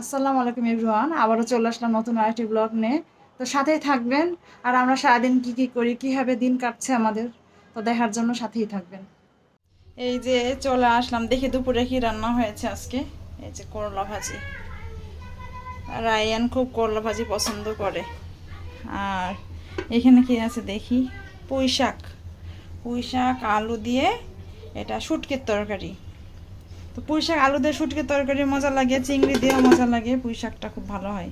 আসসালামু আলাইকুম এভরিওয়ান, আবারও চলে আসলাম নতুন আরেকটি ব্লগ নিয়ে। তো সাথেই থাকবেন, আর আমরা সারাদিন কি কি করি, কীভাবে দিন কাটছে আমাদের, তো দেখার জন্য সাথেই থাকবেন। এই যে চলে আসলাম, দেখি দুপুরে কি রান্না হয়েছে আজকে। এই যে করলা ভাজি। রায়ান খুব করলা ভাজি পছন্দ করে। আর এখানে কি আছে দেখি? পুঁই শাক পুঁই শাক আলু দিয়ে এটা শুটকির তরকারি। তো পুঁই শাক আলু দিয়ে শুটকির তরকারি মজা লাগে, চিংড়ি দিয়েও মজা লাগে পুঁই শাকটা খুব ভালো হয়।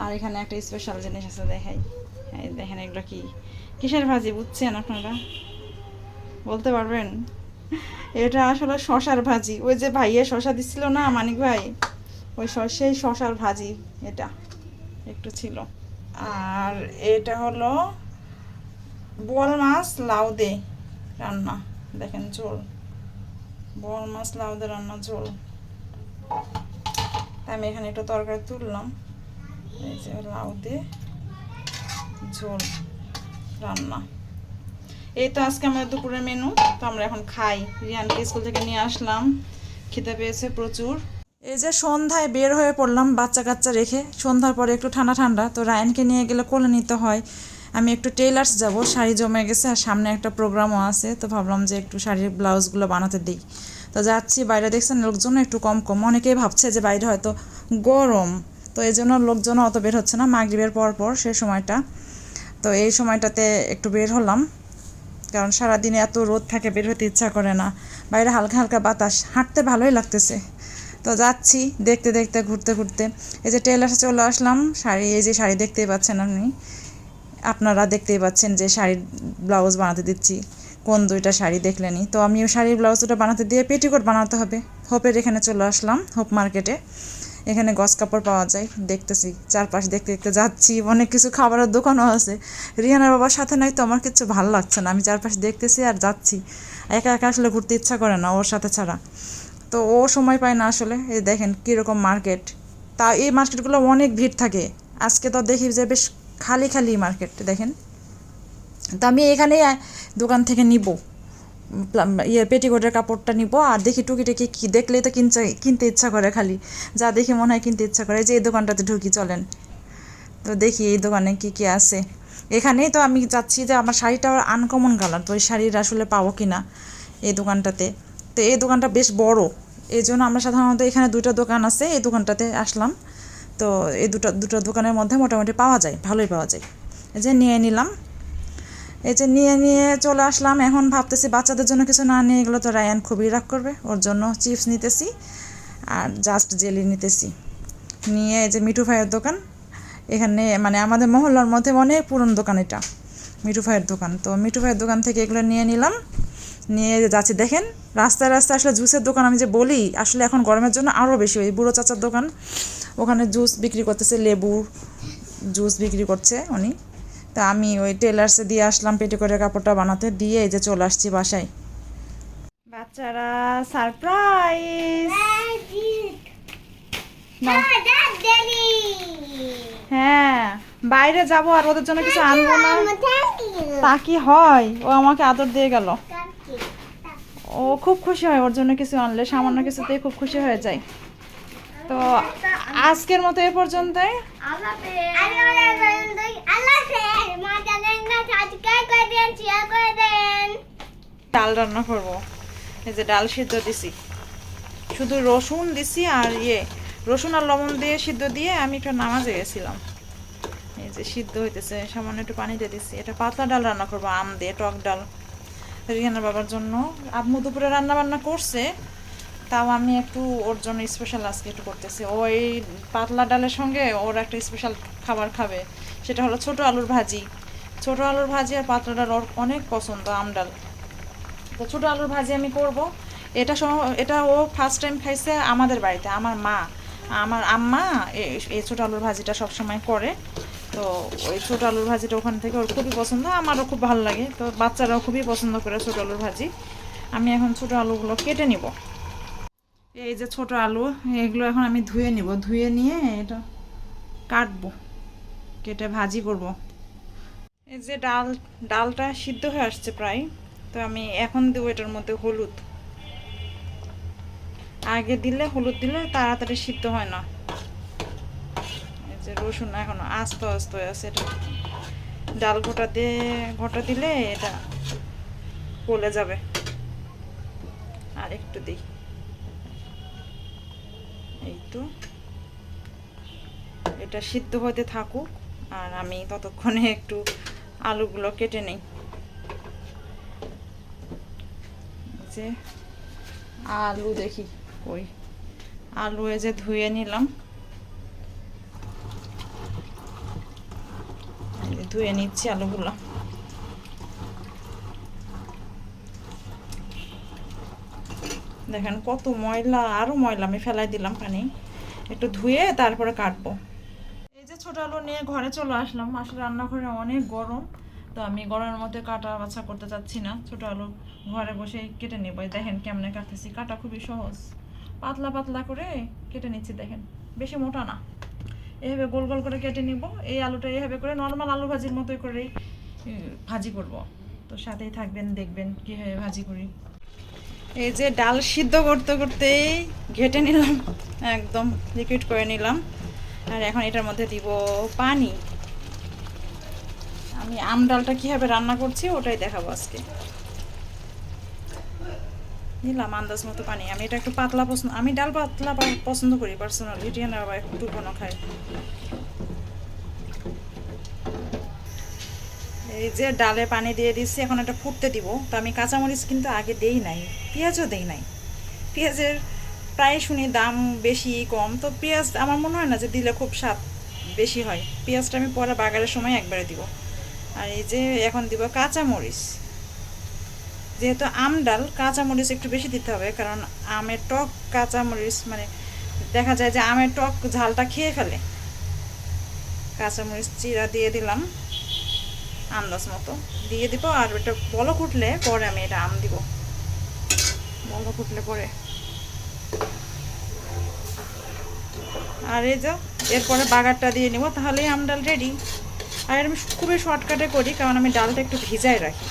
আর এখানে একটা স্পেশাল জিনিস আছে, দেখাই। এই দেখেন এগুলো কি? কিসের ভাজি, বুঝছেন আপনারা? বলতে পারবেন? এটা আসলে শশার ভাজি। ওই যে ভাইয়া শশা দিচ্ছিল না, মানিক ভাই? ওই সেই শশার ভাজি এটা একটু ছিল। আর এটা হলো বোয়াল মাছ, লাউ দে রান্না। দেখেন ঝোল। বড় মাছ, লাউ দিয়ে রান্না ঝোল। আমি এখানে একটু তরকারি তুললাম। এই যে লাউ দিয়ে ঝোল রান্না। এই তো আজকে আমাদের দুপুরের মেনু তো আমরা এখন খাই। রিয়ানকে স্কুল থেকে নিয়ে আসলাম। খেতে পেয়েছে প্রচুর। এই যে সন্ধ্যায় বের হয়ে পড়লাম বাচ্চা কাচ্চা রেখে। সন্ধ্যার পরে একটু ঠান্ডা ঠান্ডা তো রায়নকে নিয়ে গেলে কোলে নিতে হয়। আমি একটু টেলার্স যাব, শাড়ি জমে গেছে আর সামনে একটা প্রোগ্রামও আছে, তো ভাবলাম যে একটু শাড়ির ব্লাউজগুলো বানাতে দিই। তো যাচ্ছি, বাইরে দেখছেন লোকজন একটু কম কম, অনেকেই ভাবছে যে বাইরে হয়তো গরম, তো এই জন্য লোকজন অত বের হচ্ছে না, মাগরিবের পর পর সে সময়টা। তো এই সময়টাতে একটু বের হলাম, কারণ সারাদিনে এত রোদ থাকে, বের হতে ইচ্ছা করে না। বাইরে হালকা হালকা বাতাস, হাঁটতে ভালোই লাগতেছে। তো যাচ্ছি, দেখতে দেখতে, ঘুরতে ঘুরতে। এই যে টেলার্সে চলে আসলাম, শাড়ি, এই যে শাড়ি দেখতেই পাচ্ছেন আপনি। আপনারা দেখতেই পাচ্ছেন যে শাড়ির ব্লাউজ বানাতে দিচ্ছি। কোন দুইটা শাড়ি দেখলেনি তো আমি শাড়ির ব্লাউজ দুটো বানাতে দিয়ে পেটিকোট বানাতে হবে। হোপের এখানে চলে আসলাম, হোপ মার্কেটে এখানে গস কাপড় পাওয়া যায়, দেখতেছি। চারপাশ দেখতে দেখতে যাচ্ছি, অনেক কিছু খাবারের দোকানও আছে। রিয়ানার বাবার সাথে নাই তো আমার কিছু ভালো লাগছে না। আমি চারপাশ দেখতেছি আর যাচ্ছি। একা একা আসলে ঘুরতে ইচ্ছা করে না ওর সাথে ছাড়া। তো ও সময় পায় না আসলে। এই দেখেন কীরকম মার্কেট তা এই মার্কেটগুলো অনেক ভিড় থাকে। আজকে তো দেখি যে বেশ খালি খালি মার্কেট দেখেন। তা আমি এখানে দোকান থেকে নিব। ইয়ে পেটিকোটের কাপড়টা নিব আর দেখি টুকিটাকি কি দেখলেই তো কিনতে কিনতে ইচ্ছা করে খালি। যা দেখি মনে হয় কিনতে ইচ্ছা করে, এই যে এই দোকানটাতে ঢুকি, চলেন। তো দেখি এই দোকানে কি কি আছে। এখানেই তো আমি যাচ্ছি যে আমার শাড়িটা আনকমন কালার তো ওই শাড়ির আসলে পাবো কি না এই দোকানটাতে। তো এই দোকানটা বেশ বড়, এই জন্য আমরা সাধারণত এখানে দুটো দোকান আছে, এই দোকানটাতে আসলাম। তো এই দুটো দুটো দোকানের মধ্যে মোটামুটি পাওয়া যায়, ভালোই পাওয়া যায়। এই যে নিয়ে নিলাম। এই যে নিয়ে নিয়ে চলে আসলাম। এখন ভাবতেছি বাচ্চাদের জন্য কিছু না নিয়ে গেলে তো রায়ান খুবই রাগ করবে। ওর জন্য চিপস নিতেছি আর জাস্ট জেলি নিতেছি। নিয়ে এই যে মিঠু ভাইয়ের দোকান। এখানে মানে আমাদের মহল্লার মধ্যে অনেক পুরনো দোকান এটা, মিঠু ভাইয়ের দোকান। তো মিঠু ভাইয়ের দোকান থেকে এগুলো নিয়ে নিলাম। নিয়ে যাচ্ছি। দেখেন রাস্তায় রাস্তায় আসলে জুসের দোকান আমি যে বলি আসলে এখন গরমের জন্য আরও বেশি ওই বুড়ো চাচার দোকান ওখানে জুস বিক্রি করতেছে লেবু জুস বিক্রি করছে উনি। তা আমি ওই টেলার্সে দিয়ে আসলাম পেটে করে কাপড়টা বানাতে দিয়ে এই যে চলে আসছি বাসায়। বাচ্চারা সারপ্রাইজ হ্যাঁ। বাইরে যাব আর ওদের জন্য কিছু আনব না। তা কি হয়? ও আমাকে আদর দিয়ে গেল। ও খুব খুশি হয় ওর জন্য কিছু আনলে সামান্য কিছুতেই খুব খুশি হয়ে যায়। তো আজকের মতো এ পর্যন্তই। ডাল রান্না করব। এই যে ডাল সিদ্ধ দিছি। শুধু রসুন দিছি আর ইয়ে রসুন আর লবণ দিয়ে সিদ্ধ দিয়ে আমি একটু নামাজে গেছিলাম। এই যে সিদ্ধ হইতেছে, সামান্য একটু পানি দিয়ে দিচ্ছি। এটা পাতলা ডাল রান্না করব, আম দিয়ে, টক ডাল। রিহানার বাবার জন্য। আম্মু দুপুরে রান্না বান্না করছে, তাও আমি একটু ওর জন্য স্পেশাল আজকে একটু করতেছি। ও এই পাতলা ডালের সঙ্গে ওর একটা স্পেশাল খাবার খাবে। সেটা হলো ছোট আলুর ভাজি। ছোট আলুর ভাজি আর পাতলা ডাল ওর অনেক পছন্দ, আম ডাল। তো ছোটো আলুর ভাজি আমি করব। এটা এটা ও ফার্স্ট টাইম খাইছে আমাদের বাড়িতে, আমার মা। আমার আম্মা এই ছোটো আলুর ভাজিটা সবসময় করে। তো ওই ছোটো আলুর ভাজিটা ওখান থেকে ওর খুবই পছন্দ, আমারও খুব ভালো লাগে। তো বাচ্চারাও খুবই পছন্দ করে ছোটো আলুর ভাজি। আমি এখন ছোটো আলুগুলো কেটে নিব। এই যে ছোট আলু, এগুলো এখন আমি ধুয়ে নিব। ধুয়ে নিয়ে এটা কাটবো, কেটে ভাজি করব। এই যে ডাল, ডালটা সিদ্ধ হয়ে আসছে প্রায়। তো আমি এখন দেবো এটার মধ্যে হলুদ। আগে দিলে, হলুদ দিলে তাড়াতাড়ি সিদ্ধ হয় না। যে রসুন এখনও আস্তে আস্তে আছে, এটা ডাল গোটা দিয়ে গোটা দিলে এটা গলে যাবে। আর একটু দিই। এই তো। এটা সিদ্ধ হতে থাকুক, আর আমি ততক্ষণে একটু আলুগুলো কেটে নেই। যে আলু দেখি ওই আলু এই যে ধুয়ে নিলাম এই যে ধুয়ে নিচ্ছি আলুগুলো। দেখেন কত ময়লা আরও ময়লা, আমি ফেলাই দিলাম পানি। একটু ধুয়ে তারপরে কাটবো। এই যে ছোট আলু নিয়ে ঘরে চলে আসলাম। আসলে রান্নাঘরে অনেক গরম, তো আমি গরমের মধ্যে কাটা বাছা করতে চাচ্ছি না। ছোট আলু ঘরে বসে কেটে নেব। দেখেন কেমনে কাটতেছি। কাটা খুবই সহজ। পাতলা পাতলা করে কেটে নিচ্ছি, দেখেন। বেশি মোটা না। এভাবে গোল গোল করে কেটে নিব। এই আলুটা এভাবে করে নর্মাল আলু ভাজির মতোই করেই ভাজি করব। তো সাথেই থাকবেন, দেখবেন কীভাবে ভাজি করি। এই যে ডাল সিদ্ধ করতে করতেই ঘেটে নিলাম, একদম লিকুইড করে নিলাম। আর এখন এটার মধ্যে দিব পানি। আমি আম ডালটা কীভাবে রান্না করছি ওটাই দেখাবো আজকে। নিলাম আন্দাজ মতো পানি। আমি এটা একটু পাতলা পছন্দ আমি ডাল পাতলা পছন্দ করি পার্সোনালি রিয়ান আবার একটু ঘন খায়। এই যে ডালে পানি দিয়ে দিচ্ছি, এখন এটা ফুটতে দিব। তো আমি কাঁচামরিচ কিন্তু আগে দেই নাই, পেঁয়াজও দেই নাই। পেঁয়াজের প্রায় শুনি দাম বেশি কম, তো পেঁয়াজ আমার মনে হয় না যে দিলে খুব স্বাদ বেশি হয়। পেঁয়াজটা আমি পরে বাগারের সময় একবারে দিব। আর এই যে এখন দিব কাঁচামরিচ। যেহেতু আম ডাল কাঁচামরিচ একটু বেশি দিতে হবে, কারণ আমের টক কাঁচামরিচ মানে দেখা যায় যে আমের টক ঝালটা খেয়ে ফেলে। কাঁচামরিচ চিরা দিয়ে দিলাম, আন্দাজ মতো। দিয়ে দিব, আর এটা বলক উঠলে পরে আমি এটা আম দিব। বলক উঠলে পরে। আর এই যা, এরপরে বাগারটা দিয়ে নিব, তাহলেই আম ডাল রেডি আর আমি খুবই শর্টকাটে করি, কারণ আমি ডালটা একটু ভিজায় রাখি।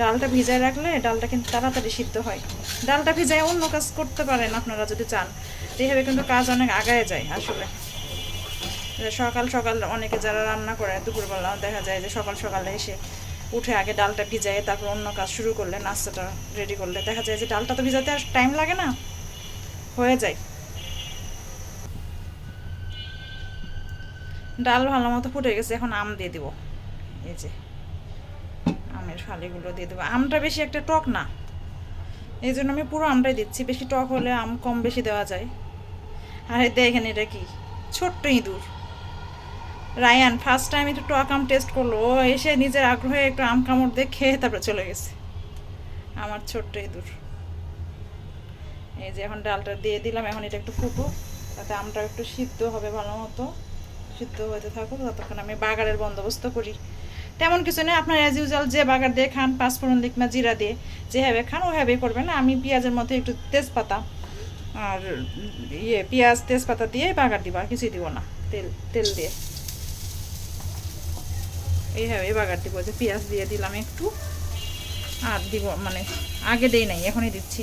ডালটা ভিজায় রাখলে ডালটা কিন্তু তাড়াতাড়ি সিদ্ধ হয়। ডালটা ভিজায় অন্য কাজ করতে পারেন আপনারা যদি চান। এইভাবে কিন্তু কাজ অনেক আগায় যায় আসলে। সকাল সকাল অনেকে যারা রান্না করে দুপুরবেলা দেখা যায় যে সকাল সকালে এসে উঠে আগে ডালটা ভিজায় তারপর অন্য কাজ শুরু করলে, নাস্তাটা রেডি করলে দেখা যায় যে ডালটা তো ভিজাতে আর টাইম লাগে না। হয়ে যায়। ডাল ভালো মতো ফুটে গেছে, এখন আম দিয়ে দিব। এই যে। আমের ফালিগুলো দিয়ে দেবো। আমটা বেশি একটা টক না। এই জন্য আমি পুরো আমটাই দিচ্ছি। বেশি টক হলে আম কম বেশি দেওয়া যায়। আর দেখেন এটা কি? ছোট্ট ইঁদুর। রায়ান ফার্স্ট টাইম একটু টক আম টেস্ট করল। ও এসে নিজের আগ্রহে একটু আম কামড় দিয়ে খেয়ে তারপরে চলে গেছে। আমার ছোট্ট ইঁদুর। এই যে এখন ডালটা দিয়ে দিলাম। এখন এটা একটু ফুটুক। তাতে আমটা একটু সিদ্ধ হবে ভালো মতো। সিদ্ধ হতে থাকুক। ততক্ষণ আমি বাগারের বন্দোবস্ত করি। তেমন কিছু নেই আপনার অ্যাজ ইউজুয়াল যে বাগার দিয়ে খান পাঁচফোড়ন না, জিরা দিয়ে যেভাবে খান ওইভাবে করবেন। আমি পেঁয়াজের মধ্যে একটু তেজপাতা আর ইয়ে পেঁয়াজ, তেজপাতা দিয়ে বাগার দিব, আর কিছুই দিব না, তেল তেল দিয়ে। এইভাবে বাগার দিব, যে পেঁয়াজ দিয়ে দিলাম একটু। আর দিব মানে আগে দেই নাই, এখনই দিচ্ছি।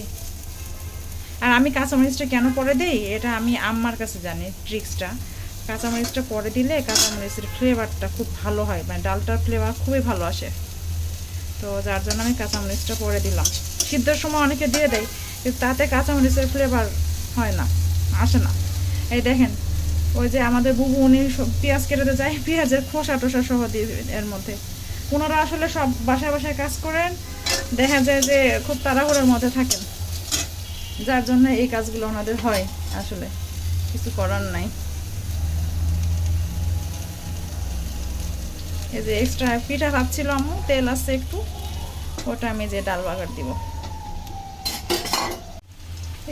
আর আমি কাঁচামরিচটা কেন পরে দেই? এটা আমি আম্মার কাছে জানি ট্রিক্সটা কাঁচামরিচটা পরে দিলে কাঁচামরিচের ফ্লেভারটা খুব ভালো হয় মানে ডালটার ফ্লেভার খুবই ভালো আসে। তো যার জন্য আমি কাঁচামরিচটা পরে দিলাম। সিদ্ধর সময় অনেকে দিয়ে দেয়, কিন্তু তাতে কাঁচামরিচের ফ্লেভার হয় না, আসে না। এই দেখেন, ওই যে আমাদের বুবু, উনি পেঁয়াজ কেটে যায় পেঁয়াজের খোসা টোসা সহ দিয়ে এর মধ্যে। ওনারা আসলে সব বাসায় বাসায় কাজ করেন, দেখা যায় যে খুব তাড়াহুড়োর মধ্যে থাকেন। যার জন্য এই কাজগুলো ওনাদের হয় আসলে, কিছু করার নাই। এই যে এক্সট্রা পিঠা ভাবছিল আম্মু, তেল আছে একটু, ওটা আমি যে ডাল বাগার দিব।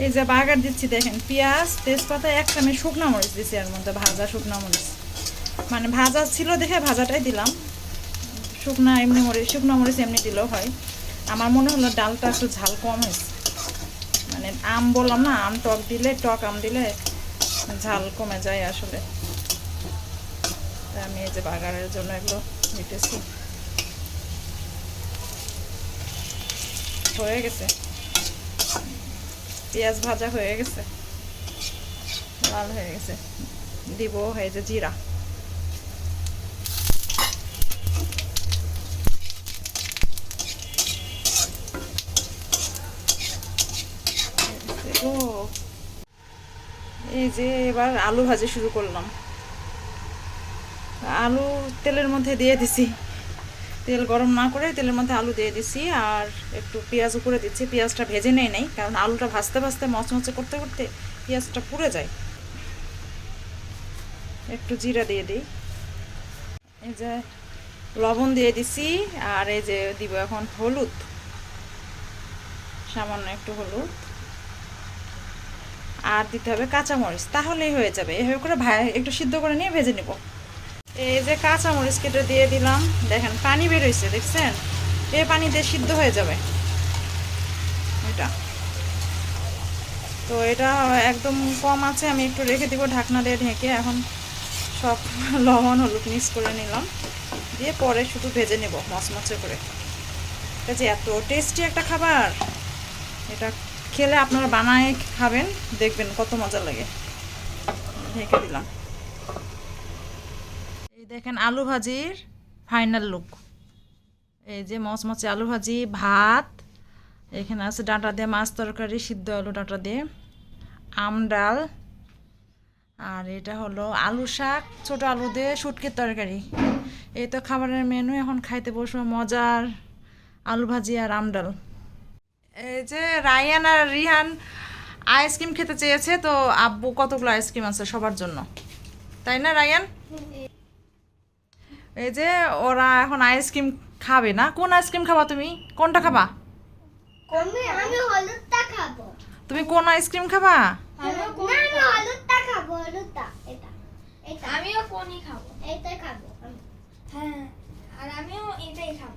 এই যে বাগার দিচ্ছি দেখেন, পেঁয়াজ, তেজপাতা, একটা আমি শুকনো মরিচ দিচ্ছি এর মধ্যে, ভাজা শুকনো মরিচ। মানে ভাজা ছিল দেখে ভাজাটাই দিলাম। শুকনা এমনি মরিচ, শুকনো মরিচ এমনি দিলেও হয়। আমার মনে হলো ডালটা একটু ঝাল কম হয়েছে। মানে আম বললাম না, আম টক দিলে, টক আম দিলে ঝাল কমে যায় আসলে। আমি এই যে বাগানের জন্য এগুলো নিতেছি। হয়ে গেছে। পেঁয়াজ ভাজা হয়ে গেছে। লাল হয়ে গেছে। দিব হয়ে যে জিরা। এই যে এবার আলু ভাজি শুরু করলাম। আলু তেলের মধ্যে দিয়ে দিছি। তেল গরম না করে তেলের মধ্যে আলু দিয়ে দিছি আর একটু পেঁয়াজ উপরে দিচ্ছি। পেঁয়াজটা ভেজে নেই নাই, কারণ আলুটা ভাজতে ভাজতে মচমচে করতে করতে পেঁয়াজটা পুড়ে যায়। একটু জিরা দিয়ে দিই। এই যে লবণ দিয়ে দিছি আর এই যে দিব এখন হলুদ। সামান্য একটু হলুদ। আর দিতে হবে কাঁচামরিচ, তাহলেই হয়ে যাবে। এভাবে করে ভাই একটু সিদ্ধ করে নিয়ে ভেজে নেব। এই যে কাঁচামরিচ কেটে দিয়ে দিলাম, দেখেন, পানি বেরোইছে দেখছেন? এই পানি দিয়ে সিদ্ধ হয়ে যাবে। এটা। তো এটা একদম কম আছে, আমি একটু রেখে দিব, ঢাকনা দিয়ে ঢেকে এখন সব লবণ, হলুদ মিক্স করে নিলাম। দিয়ে পরে শুধু ভেজে নেব, মচমচে করে। এটা যে এত টেস্টি একটা খাবার! এটা খেলে আপনারা বানায় খাবেন, দেখবেন কত মজা লাগে। ঢেকে দিলাম। দেখেন আলু ভাজির ফাইনাল লুক এই যে মচমচে আলু ভাজি, ভাত, এখানে আছে ডাঁটা দিয়ে মাছ তরকারি, সিদ্ধ আলু ডাঁটা দিয়ে। আম ডাল, আর এটা হলো আলু শাক, ছোট আলু দিয়ে শুটকির তরকারি। এই তো খাবারের মেনু এখন খাইতে বসবো মজার আলু ভাজি আর আম ডাল। এই যে রায়ান আর রিহান আইসক্রিম খেতে চেয়েছে, তো আব্বু কতগুলো আইসক্রিম আছে সবার জন্য? তাই না, রায়ান? এই যে ওরা এখন আইসক্রিম খাবে না? কোন আইসক্রিম খাবা তুমি? কোনটা খাবা? আমি আমি হলুদটা খাব। তুমি কোন আইসক্রিম খাবা? না আমি হলুদটা খাব হলুদটা এটা এটা। আমিও কোনই খাব। এটা খাব হ্যাঁ আর আমিও এটাই খাব।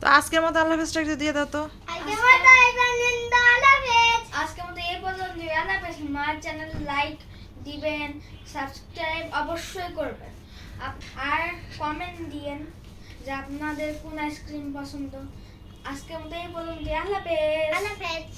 তো আজকের মতো আল্লাহ হাফেজটা একটু দিয়ে দাও তো। আজকে মতো এখানে আল্লাহ হাফেজ। আজকের মতো এই পর্যন্ত আল্লাহ হাফেজ আমার চ্যানেল লাইক দিবেন সাবস্ক্রাইব অবশ্যই করবেন। আর কমেন্ট দিয়েন যে আপনাদের কোন আইসক্রিম পছন্দ। আজকে মতো এই আল্লাহ হাফেজ। আল্লাহ হাফেজ।